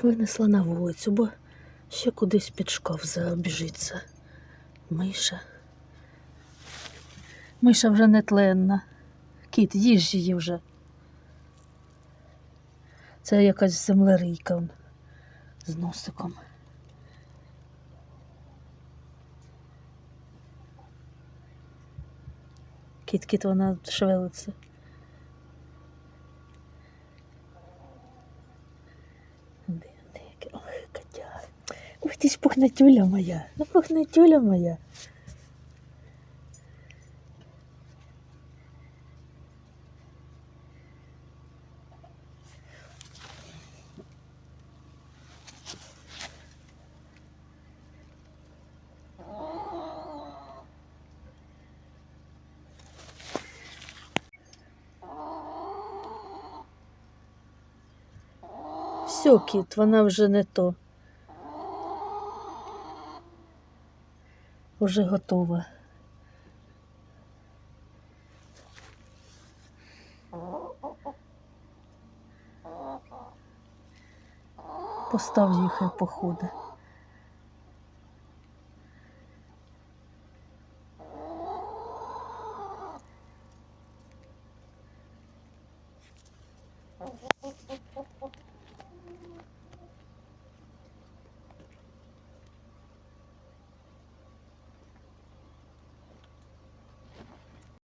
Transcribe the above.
Винесла на вулицю, бо ще кудись під шкаф забіжиться. Миша. Миша вже не тленна. Кіт, їж її вже. Це якась землерийка з носиком. Кіт, кіт, вона шевелиться. Де, Ой, котя. Ух ти ж пухнатюля моя. Ну, пухнатюля моя. Все, кіт, вона вже не то. Уже готова. Постав їх хай походи. Okay.